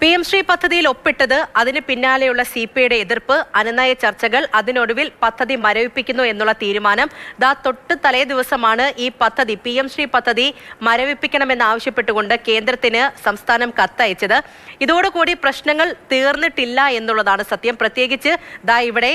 P M Shri പദ്ധതിയിൽ ഒപ്പിട്ടത് അതിന് പിന്നാലെയുള്ള സി പി ഐയുടെ എതിർപ്പ് അനുനയ ചർച്ചകൾ അതിനൊടുവിൽ പദ്ധതി മരവിപ്പിക്കുന്നു എന്നുള്ള തീരുമാനം ദാ തൊട്ട് തലേ ദിവസമാണ് ഈ പദ്ധതി പി എം ശ്രീ പദ്ധതി മരവിപ്പിക്കണമെന്ന് ആവശ്യപ്പെട്ടുകൊണ്ട് കേന്ദ്രത്തിന് സംസ്ഥാനം കത്തയച്ചത്. ഇതോടുകൂടി പ്രശ്നങ്ങൾ തീർന്നിട്ടില്ല എന്നുള്ളതാണ് സത്യം. പ്രത്യേകിച്ച് ദാ ഇവിടെ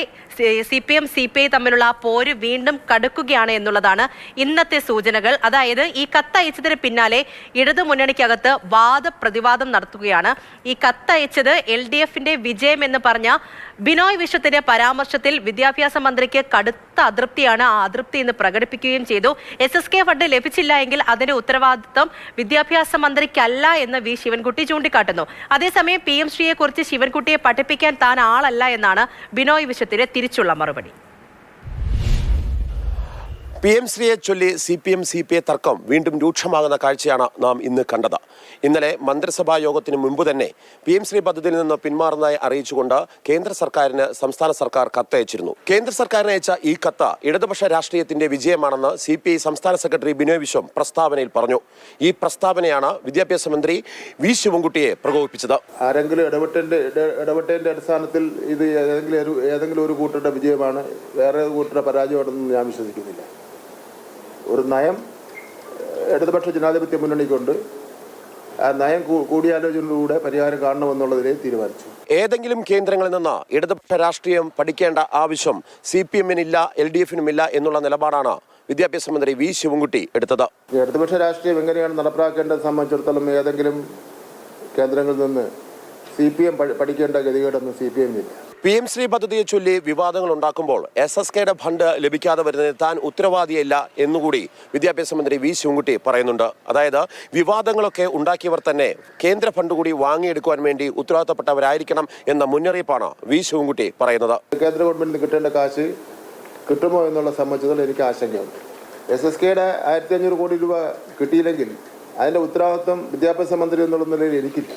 C P M C P I തമ്മിലുള്ള ആ പോര് വീണ്ടും കടുക്കുകയാണ് എന്നുള്ളതാണ് ഇന്നത്തെ സൂചനകൾ. അതായത് ഈ കത്തയച്ചതിന് പിന്നാലെ ഇടതു മുന്നണിക്കകത്ത് വാദപ്രതിവാദം നടത്തുകയാണ്. ഈ കത്തയച്ചത് എൽ ഡി എഫിന്റെ വിജയം എന്ന് പറഞ്ഞ ബിനോയ് വിശ്വത്തിന്റെ പരാമർശത്തിൽ വിദ്യാഭ്യാസ മന്ത്രിക്ക് കടുത്ത അതൃപ്തിയാണ് ആ അതൃപ്തി ഇന്ന് പ്രകടിപ്പിക്കുകയും ചെയ്തു. എസ് എസ് കെ ഫണ്ട് ലഭിച്ചില്ല എങ്കിൽ അതിന്റെ ഉത്തരവാദിത്വം വിദ്യാഭ്യാസ മന്ത്രിക്കല്ല എന്ന് വി ശിവൻകുട്ടി ചൂണ്ടിക്കാട്ടുന്നു. അതേസമയം പി എം ശ്രീയെക്കുറിച്ച് ശിവൻകുട്ടിയെ പഠിപ്പിക്കാൻ താൻ ആളല്ല എന്നാണ് ബിനോയ് വിശ്വത്തിന്റെ തിരിച്ചുള്ള മറുപടി. പി എം ശ്രീയെ ചൊല്ലി C P M C P I തർക്കം വീണ്ടും രൂക്ഷമാകുന്ന കാഴ്ചയാണ് നാം ഇന്ന് കണ്ടത്. ഇന്നലെ മന്ത്രിസഭാ യോഗത്തിന് മുമ്പ് തന്നെ പി എം ശ്രീ പദ്ധതിയിൽ നിന്ന് പിന്മാറുന്നതായി അറിയിച്ചുകൊണ്ട് കേന്ദ്ര സർക്കാരിന് സംസ്ഥാന സർക്കാർ കത്തയച്ചിരുന്നു. കേന്ദ്ര സർക്കാരിന് അയച്ച ഈ കത്ത് ഇടതുപക്ഷ രാഷ്ട്രീയത്തിന്റെ വിജയമാണെന്ന് സി പി ഐ സംസ്ഥാന സെക്രട്ടറി ബിനോയ് വിശ്വം പ്രസ്താവനയിൽ പറഞ്ഞു. ഈ പ്രസ്താവനയാണ് വിദ്യാഭ്യാസ മന്ത്രി വി ശിവൻകുട്ടിയെ പ്രകോപിപ്പിച്ചത്. ആരെങ്കിലും ഇടപെട്ടതിന്റെ ഇട- ഇടപെട്ടതിന്റെ അടിസ്ഥാനത്തിൽ ഇത് ഏതെങ്കിലും ഒരു ഏതെങ്കിലും ഒരു കൂട്ടരുടെ വിജയമാണ് വേറെ കൂട്ടരുടെ പരാജയമാണെന്ന് ഞാൻ വിശ്വസിക്കുന്നില്ല. ഒരു നയം ഇടതുപക്ഷ ജനാധിപത്യ മുന്നണിക്കുണ്ട്. ആ നയം കൂടിയാലോചനയിലൂടെ പരിഹാരം കാണണമെന്നുള്ളതിനെ തീരുമാനിച്ചു. ഏതെങ്കിലും കേന്ദ്രങ്ങളിൽ നിന്ന് ഇടതുപക്ഷ രാഷ്ട്രീയം പഠിക്കേണ്ട ആവശ്യം സി പി എമ്മിനില്ല എൽ ഡി എഫിനുമില്ല എന്നുള്ള നിലപാടാണ് വിദ്യാഭ്യാസ മന്ത്രി വി ശിവൻകുട്ടി എടുത്തത്. ഇടതുപക്ഷ രാഷ്ട്രീയം എങ്ങനെയാണ് നടപ്പാക്കേണ്ടത് സംബന്ധിച്ചിടത്തോളം ഏതെങ്കിലും കേന്ദ്രങ്ങളിൽ നിന്ന് സി പി എം പഠിക്കേണ്ട ഗതികേടൊന്നും സി പി എമ്മില്ല. പി എം ശ്രീ പദ്ധതിയെ ചൊല്ലി വിവാദങ്ങൾ ഉണ്ടാക്കുമ്പോൾ എസ് എസ് കെയുടെ ഫണ്ട് ലഭിക്കാതെ വരുന്നതിന് താൻ ഉത്തരവാദിയല്ല എന്നുകൂടി വിദ്യാഭ്യാസ മന്ത്രി വി ശിവൻകുട്ടി പറയുന്നുണ്ട്. അതായത് വിവാദങ്ങളൊക്കെ ഉണ്ടാക്കിയവർ തന്നെ കേന്ദ്ര ഫണ്ട് കൂടി വാങ്ങിയെടുക്കുവാൻ വേണ്ടി ഉത്തരവാദിത്തപ്പെട്ടവരായിരിക്കണം എന്ന മുന്നറിയിപ്പാണ് വി ശിവൻകുട്ടി പറയുന്നത്. കേന്ദ്ര ഗവൺമെന്റിന് കിട്ടേണ്ട കാശ് കിട്ടുമോ എന്നുള്ള സംബന്ധിച്ചതിൽ എനിക്ക് ആശങ്കയുണ്ട്. എസ് എസ് കെയുടെ ആയിരത്തി അഞ്ഞൂറ് കോടി രൂപ കിട്ടിയില്ലെങ്കിൽ അതിന്റെ ഉത്തരവാദിത്വം വിദ്യാഭ്യാസ മന്ത്രി എന്നുള്ള നിലയിൽ എനിക്കില്ല.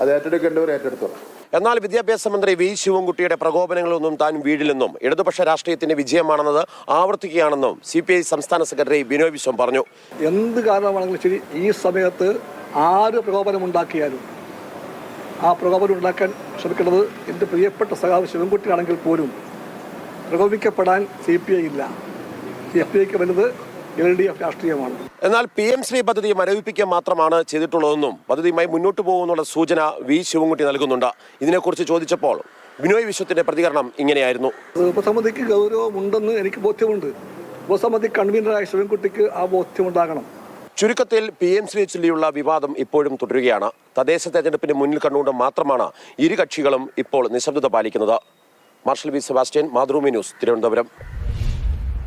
അത് ഏറ്റെടുക്കേണ്ടവർ ഏറ്റെടുത്തോളാം. എന്നാൽ വിദ്യാഭ്യാസ മന്ത്രി വി ശിവൻകുട്ടിയുടെ പ്രകോപനങ്ങളൊന്നും താൻ വീഴില്ലെന്നും ഇടതുപക്ഷ രാഷ്ട്രീയത്തിന്റെ വിജയമാണെന്നത് ആവർത്തിക്കുകയാണെന്നും സി പി ഐ സംസ്ഥാന സെക്രട്ടറി ബിനോയ് വിശ്വം പറഞ്ഞു. എന്ത് കാരണമാണെങ്കിലും ശരി ഈ സമയത്ത് ആര് പ്രകോപനമുണ്ടാക്കിയാലും ആ പ്രകോപനം ഉണ്ടാക്കാൻ ശ്രമിക്കുന്നത് എന്റെ പ്രിയപ്പെട്ട സഖാവ് ശിവൻകുട്ടിയാണെങ്കിൽ പോലും പ്രകോപിക്കപ്പെടാൻ സി പി ഐ ഇല്ല. സി പി ഐക്ക് വലുത് എൽ ഡി എഫ് രാഷ്ട്രീയമാണ്. എന്നാൽ പി എം ശ്രീ പദ്ധതി മരവിപ്പിക്കുക മാത്രമാണ് ചെയ്തിട്ടുള്ളതെന്നും പദ്ധതിയുമായി മുന്നോട്ട് പോകുമെന്നുള്ള സൂചന വി ശിവൻകുട്ടി നൽകുന്നുണ്ട്. ഇതിനെക്കുറിച്ച് ചോദിച്ചപ്പോൾ ബിനോയ് വിശ്വത്തിന്റെ പ്രതികരണം ഇങ്ങനെയായിരുന്നു. ഉപസമിതിക്ക് ഗൗരവമുണ്ടെന്ന് എനിക്ക് ബോധ്യമുണ്ട്. ഉപസമിതി കൺവീനറായ ശിവൻകുട്ടിക്ക് ആ ബോധ്യമുണ്ടാകണം. ചുരുക്കത്തിൽ പി എം ശ്രീ ചൊല്ലിയുള്ള വിവാദം ഇപ്പോഴും തുടരുകയാണ്. തദ്ദേശ തെരഞ്ഞെടുപ്പിന് മുന്നിൽ കണ്ടുകൊണ്ട് മാത്രമാണ് ഇരു കക്ഷികളും ഇപ്പോൾ നിശബ്ദത പാലിക്കുന്നത്. Marshal V Sebastian Mathrubhumi news Thiruvananthapuram.